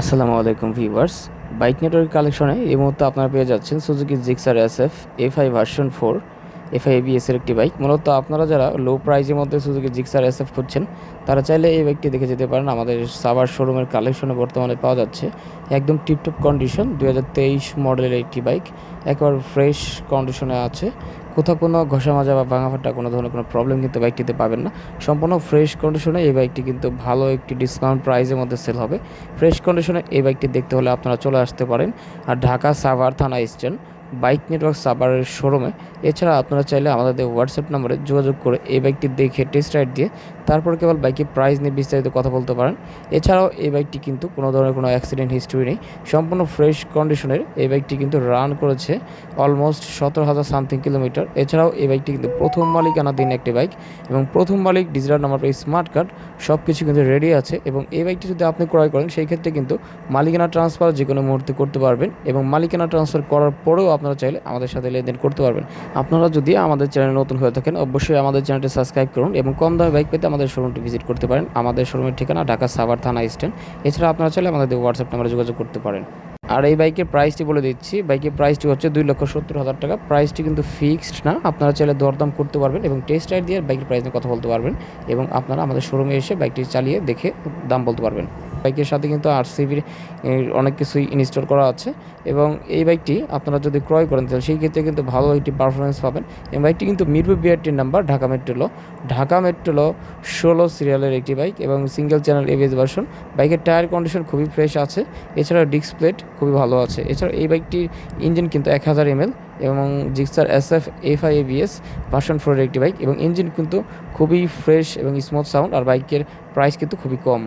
আসসালামু আলাইকুম viewers. Bike network কালেকশনে এই মুহূর্তে আপনারা পেয়ে যাচ্ছেন Suzuki Gixxer S F F I version four F I এর একটি বাইক। মূলত আপনারা যারা লো প্রাইজের মধ্যে সুজুকি জিক্সার এস এফ খুঁজছেন, তারা চাইলে এই বাইকটি দেখে যেতে পারেন। আমাদের সাবার শোরুমের কালেকশনে বর্তমানে পাওয়া যাচ্ছে। একদম টিপটপ কন্ডিশন দুই হাজার তেইশ মডেলের একটি বাইক। একবার ফ্রেশ কন্ডিশনে আছে। কোথাও কোনো ঘষা মাজা বা ভাঙা ফাটা কোনো ধরনের কোনো প্রবলেম কিন্তু বাইকটিতে পাবেন না। সম্পূর্ণ ফ্রেশ কন্ডিশনে এই বাইকটি কিন্তু ভালো একটি ডিসকাউন্ট প্রাইসের মধ্যে সেল হবে। ফ্রেশ কন্ডিশনে এই বাইকটি দেখতে হলে আপনারা চলে আসতে পারেন। আর ঢাকা সাভার থানা স্ট্যান্ড বাইক নেটওয়ার্ক সাভারের শোরুমে। এছাড়া আপনারা চাইলে আমাদের হোয়াটসঅ্যাপ নম্বরে যোগাযোগ করে এই বাইকটি দেখে টেস্ট রাইড দিয়ে তারপর কেবল বাইকের প্রাইস নিয়ে বিস্তারিত কথা বলতে পারেন। এছাড়াও এই বাইকটি কিন্তু কোনো ধরনের কোনো অ্যাক্সিডেন্ট হিস্ট্রি নেই। সম্পূর্ণ ফ্রেশ কন্ডিশনের এই বাইকটি কিন্তু রান করেছে অলমোস্ট সতেরো হাজার সামথিং কিলোমিটার এছাড়াও এই বাইকটি কিন্তু প্রথম মালিকানা দিন একটি বাইক এবং প্রথম মালিক ডিজিটাল নাম্বার স্মার্ট কার্ড সব কিছু কিন্তু রেডি আছে এবং এই বাইকটি যদি আপনি ক্রয় করেন, সেই ক্ষেত্রে কিন্তু মালিকানা ট্রান্সফার যে কোনো মুহূর্তে করতে পারবেন এবং মালিকানা ট্রান্সফার করার পরেও আপনারা চাইলে আমাদের সাথে লেনদেন করতে পারবেন। আপনারা যদি আমাদের চ্যানেল নতুন হয়ে থাকেন, অবশ্যই আমাদের চ্যানেলটি সাবস্ক্রাইব করুন এবং কম দামে বাইক পেতে আমাদের শোরুমটি ভিজিট করতে পারেন। আমাদের শোরুমের ঠিকানা ঢাকা সাভার থানা স্ট্যান্ড। এছাড়া আপনারা চাইলে আমাদের হোয়াটসঅ্যাপ নাম্বারে যোগাযোগ করতে পারেন। আর এই বাইকের প্রাইসটি বলে দিচ্ছি। বাইকের প্রাইসটি হচ্ছে দুই লক্ষ সত্তর হাজার টাকা। প্রাইসটি কিন্তু ফিক্সড না। আপনারা চাইলে দরদাম করতে পারবেন এবং টেস্ট রাইড দিয়ে বাইকের প্রাইস নিয়ে কথা বলতে পারবেন এবং আপনারা আমাদের শোরুমে এসে বাইকটি চালিয়ে দেখে দাম বলতে পারবেন। বাইকের সাথে কিন্তু আরসিবির অনেক কিছুই ইনস্টল করা আছে। এবং এই বাইকটি আপনারা যদি ক্রয় করেন, তাহলে সেই ক্ষেত্রে কিন্তু ভালো একটি পারফরমেন্স পাবেন। এই বাইকটি কিন্তু মিরপুর বিআরটির নাম্বার ঢাকা মেট্রোলো ঢাকা মেট্রোলো ষোলো সিরিয়ালের একটি বাইক এবং সিঙ্গেল চ্যানেল এভিএস ভার্সন বাইকের টায়ার কন্ডিশন খুবই ফ্রেশ আছে। এছাড়া ডিস্ক প্লেট খুবই ভালো আছে। এছাড়া এই বাইকটির ইঞ্জিন কিন্তু এক হাজার এমএল এবং Gixxer S F F I ABS version ফোরের একটি বাইক। এবং ইঞ্জিন কিন্তু খুবই ফ্রেশ এবং স্মুথ সাউন্ড আর বাইকের প্রাইস কিন্তু খুবই কম।